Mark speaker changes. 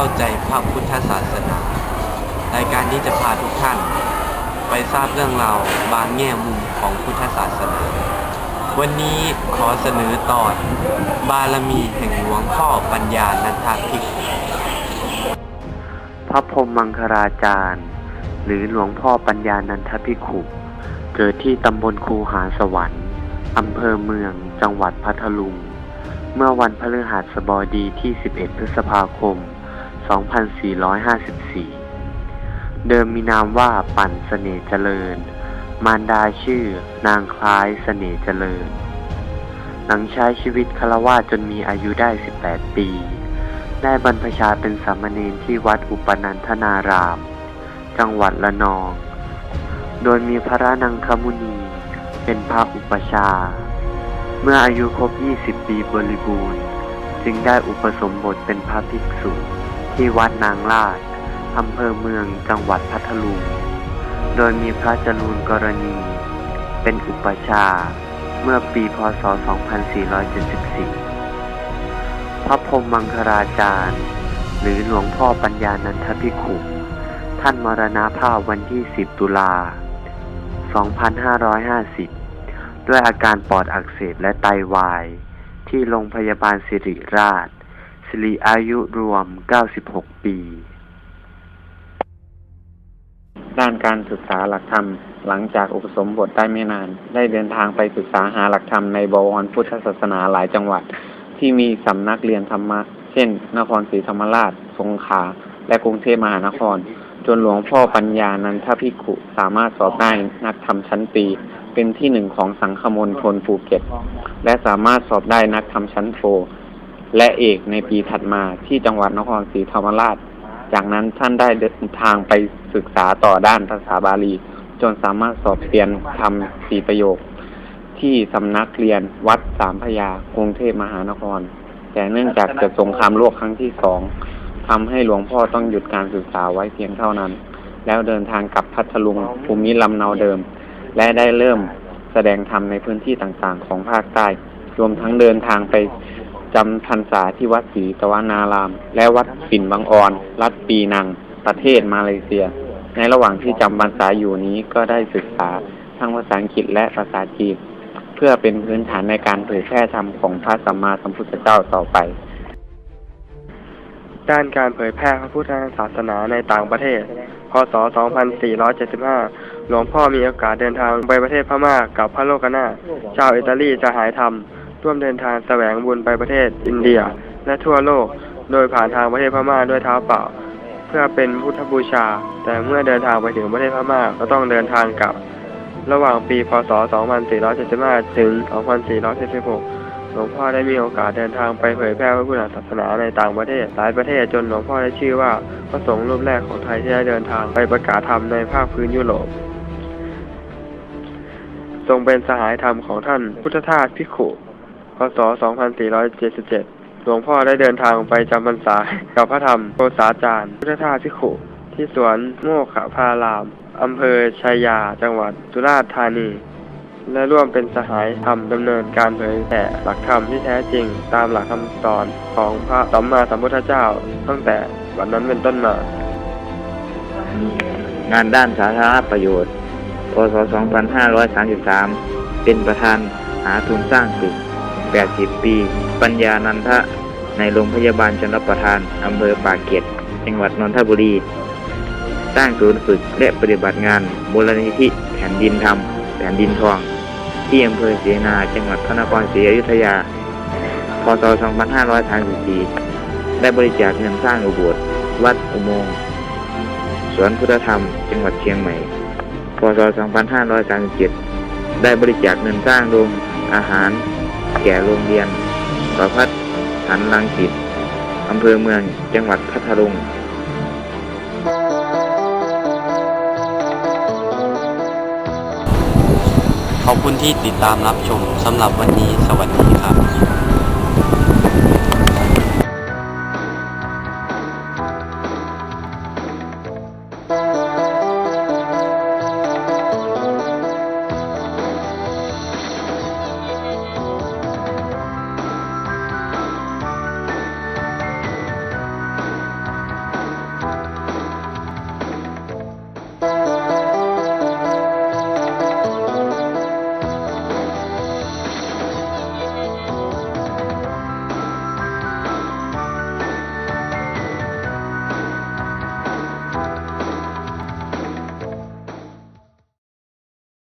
Speaker 1: เข้าใจพระพุทธศาสนารายการที่จะพาทุกท่าน ไปทราบเรื่องราวบางแง่มุมของพุทธศาสนา วันนี้ขอเสนอตอนบารมีแห่งหลวงพ่อปัญญานันทภิกษุพระพรมมังคลาจารย์ หรือหลวงพ่อปัญญานันทภิกขุเกิดที่ตำบลคูหาสวรรค์อำเภอเมือง จังหวัดพัทลุง เมื่อวันพฤหัสบดีที่ 11 พฤษภาคม 2454 เดิมมีนามว่าปั่นเสน่ห์เจริญ มารดาชื่อนางคล้ายเสน่ห์เจริญ หลังใช้ชีวิตคารวาสจนมีอายุได้ 18 ปี ได้บรรพชาเป็นสามเณรที่วัดอุปนันทนาราม จังหวัดละนอง โดยมีพระนังคมุนีเป็นพระอุปชา เมื่ออายุครบ 20 ปีบริบูรณ์ จึงได้อุปสมบทเป็นพระภิกษุ ที่วัดนางลาดอำเภอเมืองจังหวัดพัทลุง โดยมีพระจรูนกรณี เป็นอุปชาเมื่อปีพศ 2474 พระพรมมังคลาจารย์ หรือหลวงพ่อปัญญานันทภิกขุ ท่านมรณภาพวันที่ 10 ตุลา 2550 ด้วยอาการปอดอักเสบและไตาวาย ที่โรงพยาบาลสิริราช สิริอายุรวม 96 ปี
Speaker 2: ด้านการศึกษาหลักธรรม หลังจากอุปสมบทได้ไม่นาน ได้เดินทางไปศึกษาหาหลักธรรมในบวรพุทธศาสนาหลายจังหวัด ที่มีสำนักเรียนธรรมะ เช่น นครศรีธรรมราช สงขลา และกรุงเทพมหานคร จนหลวงพ่อปัญญานันทภิกขุสามารถสอบได้นักธรรมชั้นปีเป็นที่หนึ่งของสังคมนทนภูเก็ต และสามารถสอบได้นักธรรมชั้นโท และเอกในปีถัดมาที่จังหวัดนครศรีธรรมราช จากนั้นท่านได้เดินทางไปศึกษาต่อด้านภาษาบาลี จนสามารถสอบเรียนทำสี่ประโยค ที่สำนักเรียนวัดสามพยากรุงเทพมหานคร แต่เนื่องจากเกิดสงครามโลกครั้งที่สองทำให้หลวงพ่อต้องหยุดการศึกษาไว้เพียงเท่านั้น แล้วเดินทางกลับพัทลุงภูมิลำเนาเดิม และได้เริ่มแสดงธรรมในพื้นที่ต่างๆ ของภาคใต้ รวมทั้งเดินทางไป จำพรรษาที่วัดศรีตะวานาราม และวัดปิ่นบางออน รัฐปีนัง ประเทศมาเลเซีย ในระหว่างที่จำพรรษาอยู่นี้ก็ได้ศึกษาทั้งภาษาอังกฤษและภาษาจีน เพื่อเป็นพื้นฐานในการเผยแพร่ธรรมของพระสัมมาสัมพุทธเจ้าต่อไป
Speaker 3: ด้านการเผยแพร่พระพุทธศาสนาในต่างประเทศ พศ 2475 หลวงพ่อมีโอกาสเดินทางไปประเทศพม่ากับพระโลกนาถชาวอิตาลีจะหายธรรม ร่วมเดินทางแสวงบุญไปประเทศอินเดีย และทั่วโลก โดยผ่านทางประเทศพม่าด้วยเท้าเปล่า เพื่อเป็นพุทธบูชา แต่เมื่อเดินทางไปถึงประเทศพม่าก็ต้องเดินทางกลับ ระหว่างปีพศ 2475 ถึง 2476 หลวงพ่อได้มีโอกาสเดินทางไปเผยแพร่พระพุทธศาสนาในต่างประเทศหลายประเทศจนหลวงพ่อได้ชื่อว่าพระสงฆ์รูปแรกของไทยที่ได้เดินทางไปประกาศธรรมในภาคพื้นยุโรปทรงเป็นสหายธรรมของท่านพุทธทาสพิขุ พศ 2477 หลวงพ่อได้เดินทางไปจำพรรษากับพระธรรมโกษาจารย์พุทธทาสพิกขุที่สวนโมกขพาราม อำเภอชัยยา จังหวัดสุราษฎร์ธานี และร่วมเป็นสหายธรรมดำเนินการเผยแผ่หลักธรรมที่แท้จริงตามหลักคำสอนของพระสัมมาสัมพุทธเจ้า ตั้งแต่วันนั้นเป็นต้นมา
Speaker 4: งานด้านสาธารณประโยชน์ พศ 2533 เป็นประธานหาทุนสร้างตึก 80 ปี ปัญญานันทะ ในโรงพยาบาลชนรับประทาน อำเภอปากเกร็ด จังหวัดนนทบุรี สร้างศูนย์ฝึกและปฏิบัติงานมูลนิธิแผ่นดินธรรม แผ่นดินทอง ที่อำเภอเสนา จังหวัดพระนครศรีอยุธยา พศ 2534 ได้บริจาคเงินสร้างอุโบสถ วัดอุโมงค์ สวนพุทธธรรม จังหวัดเชียงใหม่ พศ 2537 ได้บริจาคเงินสร้างโรงอาหาร แก่โรงเรียนประพัฒหันลังสิตอำเภอเมืองจังหวัดพัทลุง
Speaker 1: ขอบคุณที่ติดตามรับชมสำหรับวันนี้สวัสดีครับ